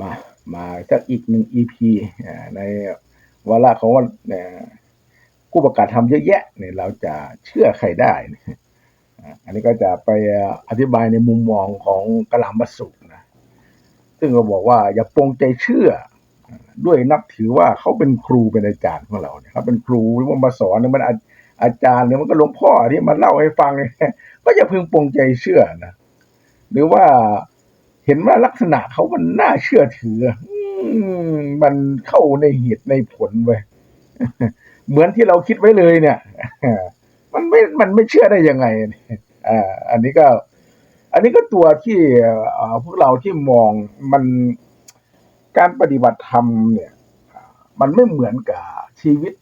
มา มาสักอีกหนึ่ง EP ในวาระของวันผู้ประกาศทำเยอะแยะเนี่ยเราจะเชื่อใครได้ อันนี้ก็จะไปอธิบายในมุมมองของกลามาสุนะ ซึ่งก็บอกว่าอย่าปรงใจเชื่อด้วยนับถือว่าเขาเป็นครูเป็นอาจารย์ของเราเนี่ยเขาเป็นครูหรือว่ามาสอนเนี่ยมันอาจารย์เนี่ยมันก็หลวงพ่อที่มาเล่าให้ฟังเนี่ยก็อย่าพึงปรงใจเชื่อนะ หรือว่า เห็นว่าลักษณะเขามันน่าเชื่อถือ มันเข้าในเหตุในผลเว้ยเหมือนที่เราคิดไว้เลยเนี่ย มันไม่ มันไม่เชื่อได้ยังไงอ่าอันนี้ก็ อันนี้ก็ตัวที่พวกเราที่มองมันการปฏิบัติธรรมเนี่ย มันไม่เหมือนกับชีวิต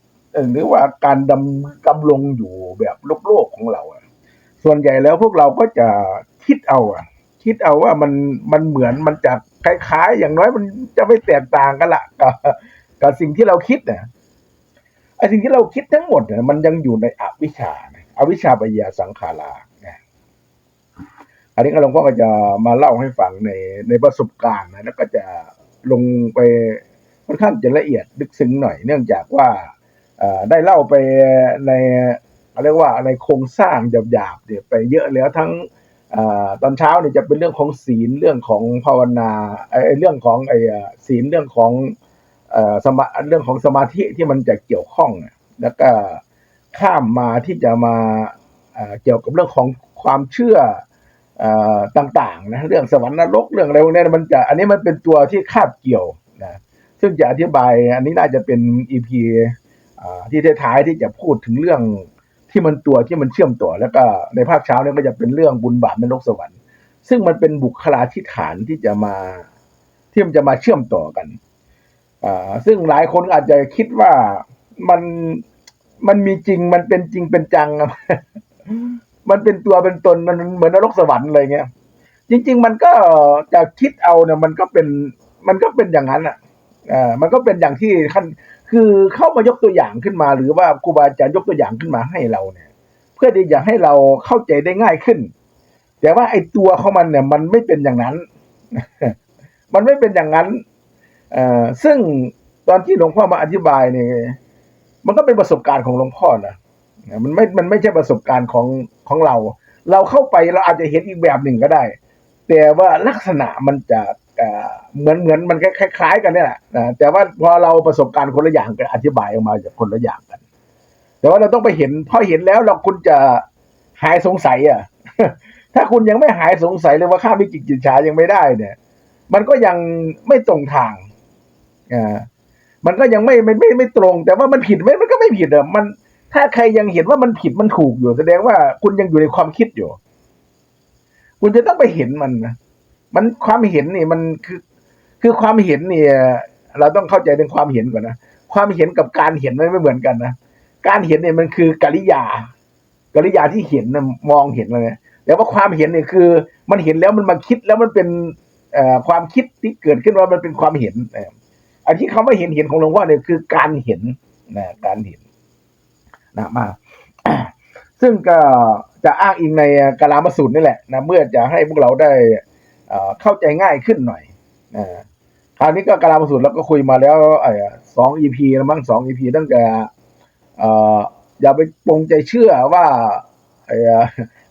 หรือว่าการดำดำรงอยู่แบบโลกโลกของเรา ส่วนใหญ่แล้วพวกเราก็จะคิดเอาอะ คิดเอาว่ามันมันเหมือนมันจะคล้ายๆ อย่างน้อยมันจะไม่แตกต่างกันละกับกับสิ่งที่เราคิดนะไอ้สิ่งที่เราคิดทั้งหมดเนี่ยมันยังอยู่ในอวิชชาอวิชชาปยาสังขารานอันนี้ก็หลวงพ่อก็จะมาเล่าให้ฟังในในประสบการณ์นะแล้วก็จะลงไปค่อนข้างจะละเอียดลึกซึ้งหน่อย เนื่องจากว่าได้เล่าไปในเรียกว่าในโครงสร้างหยาบๆเนี่ยไปเยอะแล้วทั้ง ตอนเช้าเนี่ยจะเป็นเรื่องของศีลเรื่องของภาวนาไอ้เรื่องของไอ้ศีลเรื่องของสมาเรื่องของสมาธิที่มันจะเกี่ยวข้อง แล้วก็ข้ามมาที่จะมาเกี่ยวกับเรื่องของความเชื่ออต่างๆนะเรื่องสวรรค์นรกเรื่องอะไรพวกนี้มันจะอันนี้มันเป็นตัวที่คาบเกี่ยวนะซึ่งจะอธิบายอันนี้น่าจะเป็น EP อ่าที่ท้ายๆที่จะพูดถึงเรื่อง ที่มันตัวที่มันเชื่อมต่อแล้วก็ในภาคเช้าเนี่ยก็จะเป็นเรื่องบุญบาปในรกสวรรค์ ซึ่งมันเป็นบุคลาธิฐานที่จะมาที่มันจะมาเชื่อมต่อกันอ่าซึ่งหลายคนอาจจะคิดว่ามันมันมีจริงมันเป็นจริงเป็นจังมันเป็นตัวเป็นตนมันเหมือนนรกสวรรค์อะไรเงี้ยจริง ๆ มันก็จะคิดเอาเนี่ยมันก็เป็นมันก็เป็นอย่างนั้นอะอ่ามันก็เป็นอย่างที่ขั้น คือเข้ามายกตัวอย่างขึ้นมา หรือว่าครูบาอาจารย์ยกตัวอย่างขึ้นมาให้เราเนี่ย เพื่อที่จะให้เราเข้าใจได้ง่ายขึ้น แต่ว่าไอ้ตัวของมันเนี่ย มันไม่เป็นอย่างนั้น มันไม่เป็นอย่างนั้นเอ่อซึ่งตอนที่หลวงพ่อมาอธิบายเนี่ยมันก็เป็นประสบการณ์ของหลวงพ่อนะนะมันไม่ มันไม่ใช่ประสบการณ์ของของเรา เราเข้าไปเราอาจจะเห็นอีกแบบหนึ่งก็ได้ แต่ว่าลักษณะมันจะ เหมือนเหมือนมันคล้ายๆ กันเนี่ยแหละแต่ว่าพอเราประสบการณ์คนละอย่างกันอธิบายออกมาจากคนละอย่างกัน แต่ว่าเราต้องไปเห็นพอเห็นแล้วเราคุณจะหายสงสัยอะ ถ้าคุณยังไม่หายสงสัยเลยว่าข้ามีจิตจิตชายังไม่ได้เนี่ย มันก็ยังไม่ตรงทางอ่ามันก็ยังไม่ไม่ไม่ไม่ตรง แต่ว่ามันผิดไหมมันก็ไม่ผิดอะมันถ้าใครยังเห็นว่ามันผิดมันถูกอยู่ แสดงว่าคุณยังอยู่ในความคิดอยู่ คุณจะต้องไปเห็นมันนะ มันความเห็นนี่มันคือ คือความเห็นเนี่ยเราต้องเข้าใจในความเห็นก่อนนะความเห็นกับการเห็นมันไม่เหมือนกันนะการเห็นเนี่ยมันคือกริยากริยาที่เห็นนะมองเห็นเลยแต่ว่าความเห็นเนี่ยคือ มันเห็นแล้วมันมาคิดแล้วมันเป็นความคิดที่เกิดขึ้นว่ามันเป็นความเห็นอันที่เขาไม่เห็นเห็นของหลวงพ่อเนี่ยคือการเห็นนะการเห็นนะมาซึ่งก็จะอ้างอิงในกาลามสูตรนี่แหละนะเมื่อจะให้พวกเราได้ เข้าใจง่ายขึ้นหน่อยคราวนี้ก็กาลามสูตรเราก็คุยมาแล้วสองอีพีแล้วมั้งสองอีพีตั้งแต่อย่าไปปรงใจเชื่อว่า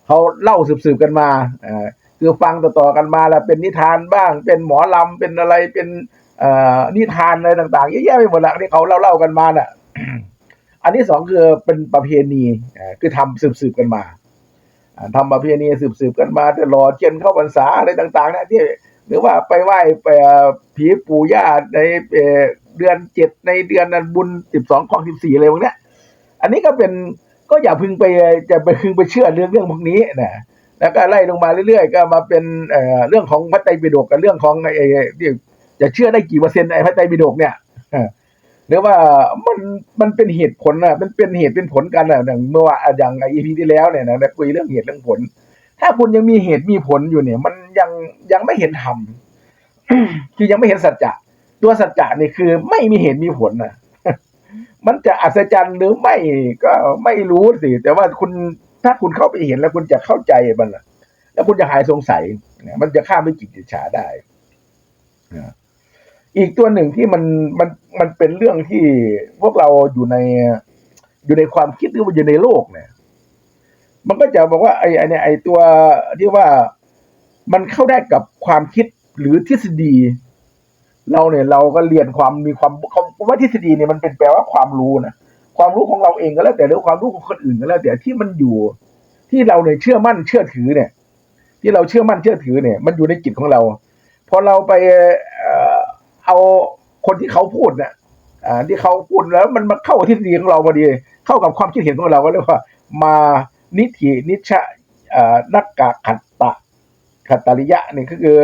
เขาเล่าสืบๆกันมาคือฟังต่อๆกันมาแล้วเป็นนิทานบ้าง เป็นหมอลำเป็นอะไรเป็นนิทานอะไรต่างๆเยอะแยะไปหมดละที่เขาเล่าๆกันมาน่ะ อันที่สองคือเป็นประเพณีคือทำสืบๆกันมา ทำประเพณีสืบๆกันมาแต่รอเทียนเข้าพรรษาอะไรต่าง ๆ นะที่หรือว่าไปไหว้ไปผีปู่ย่าในเดือนเจ็ดในเดือนนั้นบุญสิบสองของสิบสี่อะไรพวกนี้อันนี้ก็เป็นก็อย่าพึงไปจะไปพึงไปเชื่อเรื่องเรื่องพวกนี้นะแล้วก็ไล่ลงมาเรื่อยๆ ก็มาเป็นเรื่องของพระไตรปิฎกกับเรื่องของไอ้ที่จะเชื่อได้กี่เปอร์เซ็นต์ไอ้พระไตรปิฎกเนี่ย หรือว่ามันมันเป็นเหตุผลนะมันเป็นเหตุเป็นผลกันนะอย่างเมื่อว่าอย่างอีพีที่แล้วเนี่ยนะได้คุยเรื่องเหตุเรื่องผล ถ้าคุณยังมีเหตุมีผลอยู่เนี่ย มันยังยังไม่เห็นธรรมคือยังไม่เห็นสัจจะตัวสัจจะนี่คือ ไม่มีเหตุมีผลนะมันจะอัศจรรย์หรือไม่ก็ไม่รู้สิแต่ว่าคุณถ้าคุณเข้าไปเห็นแล้วคุณจะเข้าใจมันแล้วคุณจะหายสงสัยนะมันจะข้ามไปจิตอิจฉาได้นะ อีกตัวหนึ่งที่มันมันมันเป็นเรื่องที่พวกเราอยู่ในอยู่ในความคิดหรือว่าอยู่ในโลกเนี่ย มันก็จะบอกว่าไอ้ไอ้เนี่ยไอ้ตัวที่ว่ามันเข้าได้กับความคิดหรือทฤษฎี เราเนี่ยเราก็เรียนความมีความคำว่าทฤษฎีเนี่ยมันเป็นแปลว่าความรู้นะความรู้ของเราเองก็แล้วแต่หรือความรู้ของคนอื่นก็แล้วแต่ที่มันอยู่ ที่เราเนี่ยเชื่อมั่นเชื่อถือเนี่ย ที่เราเชื่อมั่นเชื่อถือเนี่ย มันอยู่ในจิตของเราพอเราไปเอ่อ เอาคนที่เขาพูดเนี่ยอ่าที่เขาพูดแล้วมันมาเข้ากับทฤษฎีของเราพอดี เข้ากับความคิดเห็นของเราก็เรียกว่า มานิธินิชะอ่อนักกะขัตตะขัตตริยะนี่ก็คือ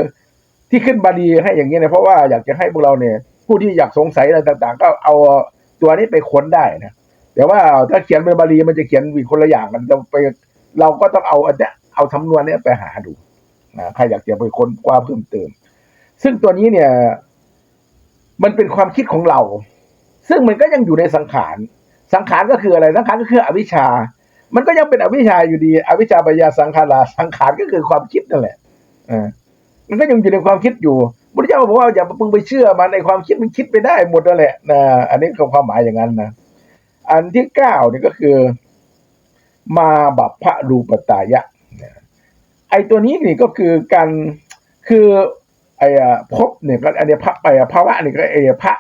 ที่ขึ้นบาลีให้อย่างนี้เนี่ยเพราะว่าอยากจะให้พวกเราเนี่ย ผู้ที่อยากสงสัยอะไรต่างๆ ก็เอาตัวนี้ไปค้นได้นะแต่ว่าถ้าเขียนเป็นบาลีมันจะเขียนอีคนละอย่างกันจะไปเราก็ต้องเอาอันเนี้ยเอาสำนวนเนี้ยไปหาดูนะใครอยากจะไปค้นคว้าเพิ่มเติม ซึ่งตัวนี้เนี่ย มันเป็นความคิดของเรา ซึ่งมันก็ยังอยู่ในสังขาร สังขารก็คืออะไร สังขารก็คืออวิชชา มันก็ยังเป็นอวิชชาอยู่ดี อวิชชาปัญญาสังขาราสังขารก็คือความคิดนั่นแหละอ่ามันก็ยังอยู่ในความคิดอยู่พุทธเจ้าบอกว่าอย่าเพิ่งไปเชื่อมันในความคิดมันคิดไปได้หมดนั่นแหละนะอันนี้คือความหมายอย่างนั้นนะ อันที่เก้านี่ก็คือ มาบัพพะรูปตายะนะไอตัวนี้นี่ก็คือการคือ ไอ้พบเนี่ยก็อันเนี้ยพระไอ้ภาวะนี่ก็ไอ้พระ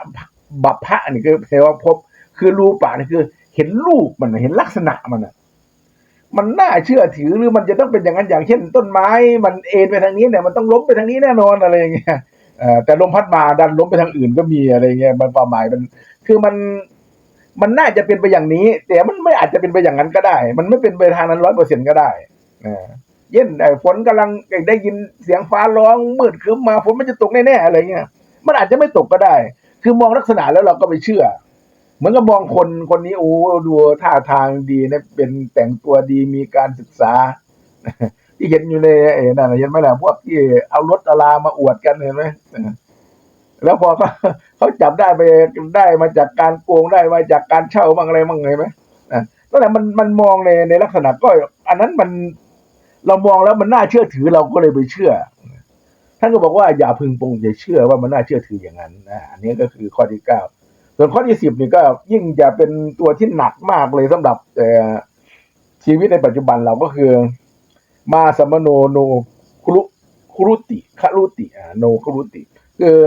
บัพพะนี่ก็แปลว่าพบคือรูปะนี่คือ เห็นรูปมันเห็นลักษณะมันอะมันน่าเชื่อถือหรือมันจะต้องเป็นอย่างนั้นอย่างเช่น ต้นไม้ มันเอ็นไปทางนี้เนี่ยมันต้องล้มไปทางนี้แน่นอนอะไรอย่างเงี้ยแต่ลมพัดมาดันล้มไปทางอื่นก็มีอะไรเงี้ยมันความหมายมันคือมันมันน่าจะเป็นไปอย่างนี้ แต่มันไม่อาจจะเป็นไปอย่างนั้นก็ได้ มันไม่เป็นไปทางนั้นร้อยเปอร์เซ็นก็ได้อ่า เย็นไอ้ฝนกำลังได้ยินเสียงฟ้าร้องมืดครึ้มมาฝนมันจะตกแน่ๆอะไรเงี้ยมันอาจจะไม่ตกก็ได้ คือมองลักษณะแล้วเราก็ไปเชื่อ เหมือนกับมองคนคนนี้โอ้ดูท่าทางดีนะเป็นแต่งตัวดีมีการศึกษา ที่เห็นอยู่ในไอ้นั่นเห็นไหมล่ะพวกที่เอารถอาลามาอวดกันเห็นไหมแล้วพอเขาเขาจับได้ไปได้มาจากการโกงได้มาจากการเช่าบ้างอะไรบ้างเห็นไหมนั่นแหละมันมันมองในในลักษณะก็ อันนั้นมัน เรามองแล้วมันน่าเชื่อถือเราก็เลยไปเชื่อ ท่านก็บอกว่าอย่าพึงปรงใจเชื่อว่ามันน่าเชื่อถืออย่างนั้นนะอันนี้ก็คือข้อที่เก้าส่วนข้อที่สิบนี่ก็ยิ่งจะเป็นตัวที่หนักมากเลยสำหรับชีวิตในปัจจุบันเราก็คือ มาสมโนโนครุครุติครุติอ่าโนครุติคือ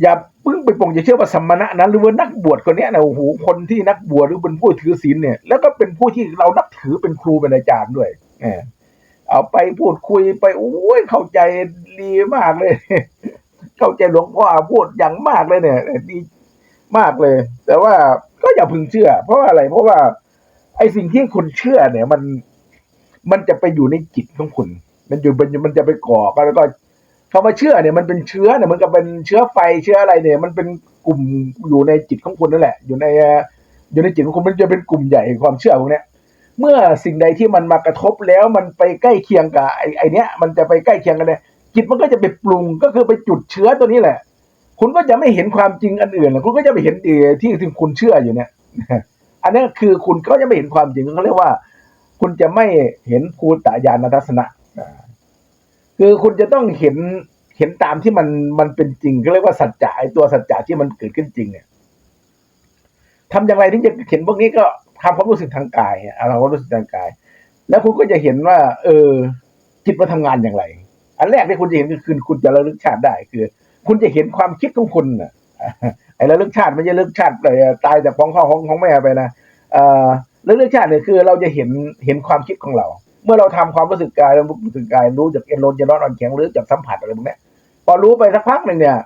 อย่าพิ่งไปปรงใจเชื่อว่าสมณะนั้นหรือว่านักบวชคนนี้นะโอ้โหคนที่นักบวชหรือเป็นผู้ถือศีลเนี่ย แล้วก็เป็นผู้ที่เรานับถือเป็นครูเป็นอาจารย์ด้วย เออ เอาไปพูดคุยไปโอ้ยเข้าใจดีมากเลย เข้าใจหลวงพ่อพูดอย่างมากเลยเนี่ยดีมากเลย แต่ว่าก็อย่าพึงเชื่อ เพราะาอะไร เพราะว่า ไอ้สิ่งที่คุณเชื่อเนี่ย มันมันจะไปอยู่ในจิตของคุณ มันอยู่มันมันจะไปก่อก็แล้วก็คำว่าเชื่อเนี่ยมันเป็นเชื้อเนี่ยมันก็เป็นเชื้อไฟเชื้ออะไรเนี่ย มันเป็นกลุ่มอยู่ในจิตของคุณนั่นแหละ อยู่ในเอ่ออยู่ในจิตของคุณมันจะเป็นกลุ่มใหญ่ความเชื่อพวกเนี้ย เมื่อสิ่งใดที่มันมากระทบแล้วมันไปใกล้เคียงกับไอ้ไอเนี้ยมันจะไปใกล้เคียงกันเลยจิตมันก็จะไปปรุงก็คือไปจุดเชื้อตัวนี้แหละ คุณก็จะไม่เห็นความจริงอันอื่นคุณก็จะไปเห็นเอที่ที่คุณเชื่ออยู่เนี่ย อันนี้คือคุณก็จะไม่เห็นความจริงเขาเรียกว่า คุณจะไม่เห็นภูตญาณทัศนะคือคุณจะต้องเห็นเห็นตามที่มันมันเป็นจริงเขาเรียกว่าสัจจะไอตัวสัจจะที่มันเกิดขึ้นจริงเนี่ยทำอย่างไรที่จะเห็นพวกนี้ก็ ทำความรู้สึกทางกายเอาความรู้สึกทางกาย แล้วคุณก็จะเห็นว่า เออจิตมันทำงานอย่างไร อันแรกที่คุณจะเห็นคือคุณจะระลึกชาติได้คือ คุณจะเห็นความคิดของคุณน่ะไอ้ระลึกชาติไม่ใช่ระลึกชาติเลยตายจากของพ่อของของแม่ไปนะเออระลึกชาติเนี่ยคือเราจะเห็นเห็นความคิดของเรา เมื่อเราทำความรู้สึกกายรู้สึกกายรู้จากเอ็นโลนจะร้อนอ่อนแข็งหรือจากสัมผัสอะไรพวกนี้พอรู้ไปสักพักหนึ่งเนี่ย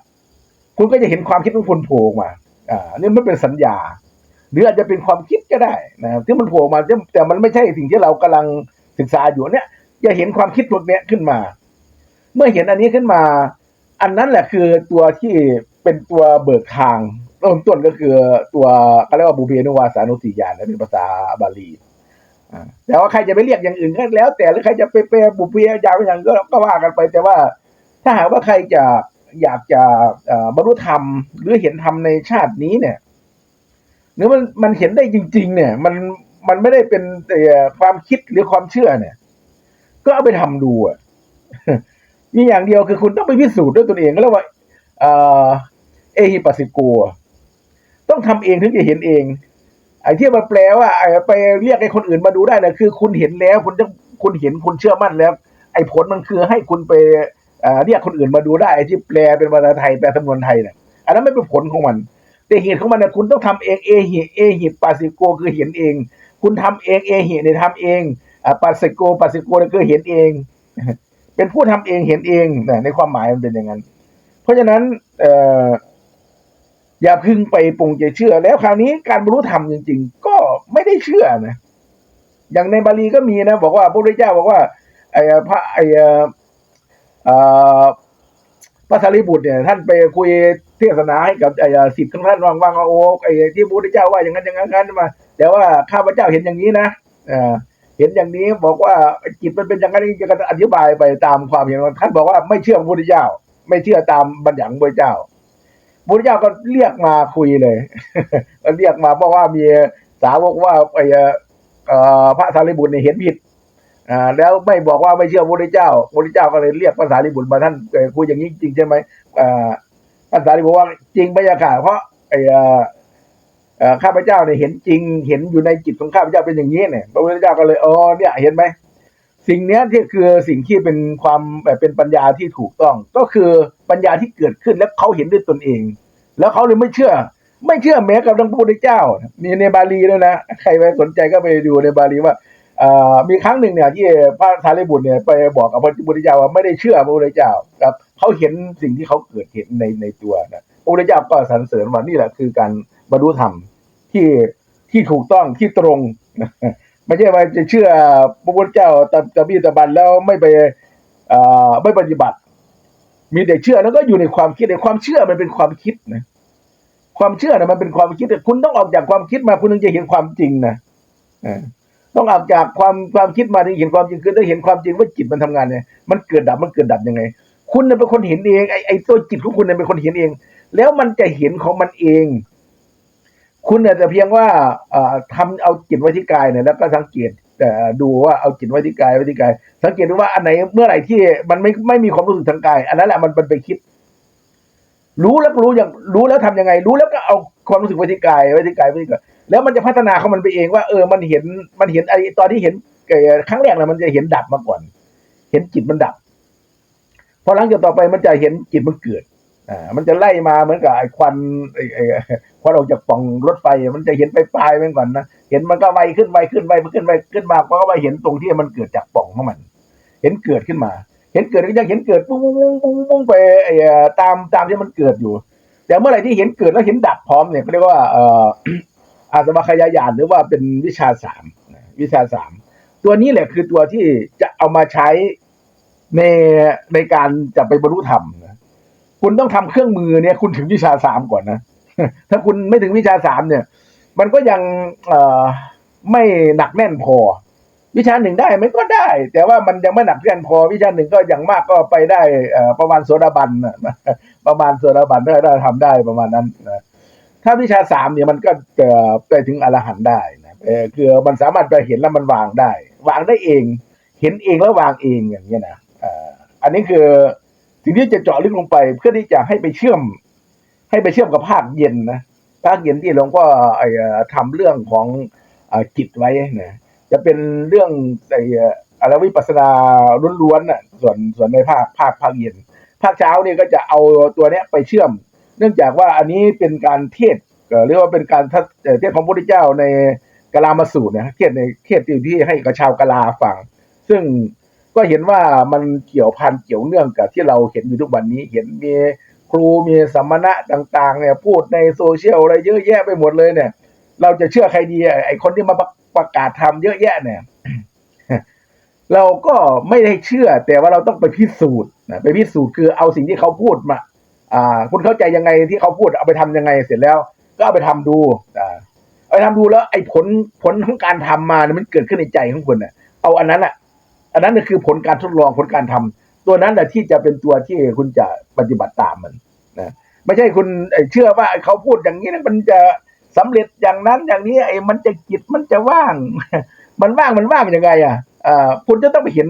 คุณก็จะเห็นความคิดของคุณโผล่มาอ่านี่มันเป็นสัญญา หรืออาจจะเป็นความคิดก็ได้นะครับที่มันโผล่มาแต่มันไม่ใช่สิ่งที่เรากำลังศึกษาอยู่เนี่ยจะเห็นความคิดพวกนี้ขึ้นมา เมื่อเห็นอันนี้ขึ้นมา อันนั้นแหละคือตัวที่เป็นตัวเบิกทางเริ่มต้นก็คือตัวเขาเรียกว่าบุเพนุวาสานุสติญาณนะเป็นภาษาบาลีอ่าแต่ว่าใครจะไปเรียกอย่างอื่นก็แล้ว แต่หรือใครจะไปแปลบุเพยาวอย่างก็ก็ว่ากันไป แต่ว่าถ้าหากว่าใครจะอยากจะเอ่อบรรลุธรรมหรือเห็นธรรมในชาตินี้เนี่ย หรือมันมันเห็นได้จริง ๆ เนี่ย มันมันไม่ได้เป็นแต่ความคิดหรือความเชื่อเนี่ย ก็เอาไปทำดูอะมีอย่างเดียวคือคุณต้องไปพิสูจน์ด้วยตนเองก็แล้วว่าเอฮิปัสสิโกต้องทำเองถึงจะเห็นเอง ไอ้ที่มาแปลว่าไอ้ไปเรียกให้คนอื่นมาดูได้นะคือ คุณเห็นแล้ว คุณจะคุณเห็นคุณเชื่อมั่นแล้ว ไอ้ผลมันคือให้คุณไปเรียกคนอื่นมาดูได้ไอ้ที่แปลเป็นภาษาไทยแปลสำนวนไทยเนี่ยอันนั้นไม่เป็นผลของมัน แต่เหตุของมันเนี่ยคุณต้องทำเองเอหิเอหิปัสสิโกคือเห็นเอง คุณทำเองเอหิเนี่ยทำเองอ่าปัสสิโกปัสสิโกเนี่ยคือเห็นเอง เป็นผู้ทำเองเห็นเองนะในความหมายมันเป็นอย่างนั้น เพราะฉะนั้นเอ่ออย่าพึงไปปรุงใจเชื่อ แล้วคราวนี้การบรรลุธรรมจริง ๆ ก็ไม่ได้เชื่อนะอย่างในบาลีก็มีนะ บอกว่าพระพุทธเจ้าบอกว่าไอ้พระไอ้พระสารีบุตรเนี่ย ท่านไปคุย เทศนาให้กับไอ้สิทธิ์ของท่านว่างๆว่าโอ้ไอ้ที่พระพุทธเจ้าว่าอย่างนั้นอย่างนั้นมา แต่ว่าข้าพเจ้าเห็นอย่างนี้นะเอ่อเห็นอย่างนี้บอกว่าจิตมันเป็นอย่างนั้นจะกอธิบายไปตามความเห็นท่านบอกว่าไม่เชื่อพระพุทธเจ้า ไม่เชื่อตามบัญญัติพระเจ้าพระพุทธเจ้าก็เรียกมาคุยเลยเรียกมาเพราะว่ามีสาวกว่าไอ้พระสารีบุตรเนี่ยเห็นผิดอ่าแล้วไม่บอกว่าไม่เชื่อพระพุทธเจ้าพระพุทธเจ้าก็เลยเรียกพระสารีบุตรมาท่านคุยอย่างนี้จริงใช่ไหมอ่า พระสารีบุตรว่าจริงพระยาค่ะเพราะไอ้ข้าพเจ้าเนี่ยเห็นจริงเห็นอยู่ในจิตของข้าพเจ้าเป็นอย่างนี้เนี่ยพระพุทธเจ้าก็เลยอ๋อเนี่ยเห็นไหมสิ่งเนี้ยที่คือสิ่งที่เป็นความแบบเป็นปัญญาที่ถูกต้อง ก็คือปัญญาที่เกิดขึ้นแล้วเขาเห็นด้วยตนเอง แล้วเขาเลยไม่เชื่อ ไม่เชื่อแม้กับทางพระพุทธเจ้า มีในบาลีด้วยนะใครไปสนใจก็ไปดูในบาลีว่าอ่มีครั้งหนึ่งเนี่ยที่พระสารีบุตรเนี่ยไปบอกกับพระพุทธเจ้าว่าไม่ได้เชื่อพระพุทธเจ้าครับ เขาเห็นสิ่งที่เขาเกิดเห็นในในตัวนะพระพุทธเจ้าก็สรรเสริญว่านี่แหละคือการบรรลุธรรมที่ที่ถูกต้องที่ตรงไม่ใช่ว่าจะเชื่อพระพุทธเจ้าตะตะบี้ตะบันแล้วไม่ไปอ่อไม่ปฏิบัติ มีแต่เชื่อแล้วก็อยู่ในความคิดในความเชื่อมันเป็นความคิดนะความเชื่อนะมันเป็นความคิดคุณต้องออกจากความคิดมาคุณถึงจะเห็นความจริงนะต้องออกจากความความคิดมาถึงเห็นความจริงคือต้องเห็นความจริงว่าจิตมันทำงานเนี่ยมันเกิดดับมันเกิดดับยังไง คุณเป็นคนเห็นเองไอ้ไอ้ตัวจิตของคุณเป็นคนเห็นเอง แล้วมันจะเห็นของมันเอง คุณเนี่ยแต่เพียงว่าเอ่อทำเอาจิตไว้ที่กายเนี่ยแล้วก็สังเกตเอ่ดูว่าเอาจิตไว้ที่กายไว้ที่กาย สังเกตดูว่าอันไหนเมื่อไหร่ที่มันไม่ไม่มีความรู้สึกทางกาย อันนั้นแหละมันมันไปคิด รู้แล้วรู้อย่างรู้แล้วทำยังไง รู้แล้วก็เอาความรู้สึกไว้ที่กายไว้ที่กายไว้ที่กายแล้วมันจะพัฒนาของมันไปเองว่าเออมันเห็นมันเห็นไอ้ตอนที่เห็นครั้งแรกน่ะมันจะเห็นดับมาก่อน เห็นจิตมันดับ อหลังจากต่อไปมันจะเห็นจิตมันเกิดอ่ามันจะไล่มาเหมือนกับไอ้ควันไอ้ไอ้ควันออกจากป่องรถไฟมันจะเห็นไปปลายๆมันก่อนนะเห็นมันก็ไวขึ้นไวขึ้นไวขึ้นไวขึ้นมาเพราะว่าเห็นตรงที่มันเกิดจากป่องของมัน เห็นเกิดขึ้นมา เห็นเกิดก็ยังเห็นเกิดปุ้งปุ้งปุ้งปุ้งปุ้งไปไอ้ตามตามที่มันเกิดอยู่ แต่เมื่อไหร่ที่เห็นเกิดแล้วเห็นดับพร้อมเนี่ยเขาเรียกว่าเอ่ออาสวะขยายานหรือว่าเป็นวิชาสามวิชาสามตัวนี้แหละคือตัวที่จะเอามาใช้ ในในการจะไปบรรลุธรรมนะคุณต้องทำเครื่องมือเนี่ย คุณถึงวิชาสามก่อนนะถ้าคุณไม่ถึงวิชาสามเนี่ย มันก็ยังเอ่อไม่หนักแน่นพอ วิชาหนึ่งได้ไหมก็ได้ แต่ว่ามันยังไม่หนักแน่นพอ วิชาหนึ่งก็อย่างมากก็ไปได้ประมาณโสดาบันประมาณโสดาบันได้ได้ทำได้ประมาณนั้นนะถ้าวิชาสามเนี่ยมันก็จะไปถึงอรหันต์ได้นะเออคือมันสามารถไปเห็นแล้วมันวางได้ วางได้เอง เห็นเองแล้ววางเองอย่างเงี้ยนะ อันนี้คือสิ่งที่จะเจาะลึกลงไปเพื่อที่จะให้ไปเชื่อม ให้ไปเชื่อมกับภาคเย็นนะภาคเย็นที่หลวงพ่อทำเรื่องของจิตไว้นะจะเป็นเรื่องไอ้อะไรวิปัสสนาล้วนๆน่ะส่วนส่วนในภาคภาคภาคเย็น ภาคเช้าเนี่ยก็จะเอาตัวเนี้ยไปเชื่อม เนื่องจากว่าอันนี้เป็นการเทศเอ่อเรียกว่าเป็นการเทศของพระพุทธเจ้าในกาลามาสูตรนะเทศในเทศที่ให้กับชาวกาลาฟัง ซึ่ง ก็เห็นว่ามันเกี่ยวพันเกี่ยวเนื่องกับที่เราเห็นอยู่ทุกวันนี้เห็นมีครูมีสัมมณะต่างๆเนี่ยพูดในโซเชียลอะไรเยอะแยะไปหมดเลยเนี่ย เราจะเชื่อใครดีอะไอคนที่มาประประกาศทำเยอะแยะเนี่ย เราก็ไม่ได้เชื่อ แต่ว่าเราต้องไปพิสูจน์นะไปพิสูจน์คือเอาสิ่งที่เขาพูดมา อ่า คุณเข้าใจยังไงที่เขาพูดเอาไปทำยังไงเสร็จแล้ว ก็เอาไปทำดูอ่าเอาไปทำดูแล้ว ไอ้ผลผลของการทำมาเนี่ยมันเกิดขึ้นในใจของคุณเน่ะเอาอันนั้นอะ อันนั้นคือผลการทดลองผลการทำตัวนั้นแหละที่จะเป็นตัวที่คุณจะปฏิบัติตามมันนะไม่ใช่คุณเชื่อว่าเขาพูดอย่างนี้นะมันจะสำเร็จอย่างนั้นอย่างนี้ไอ้มันจะจิตมันจะว่าง มันว่างมันว่างยังไงอะคุณจะต้องไปเห็น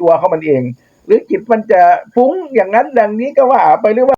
ตัวเขามันเอง หรือจิตมันจะฟุ้งอย่างนั้นอย่างนี้ก็ว่าไปหรือว่า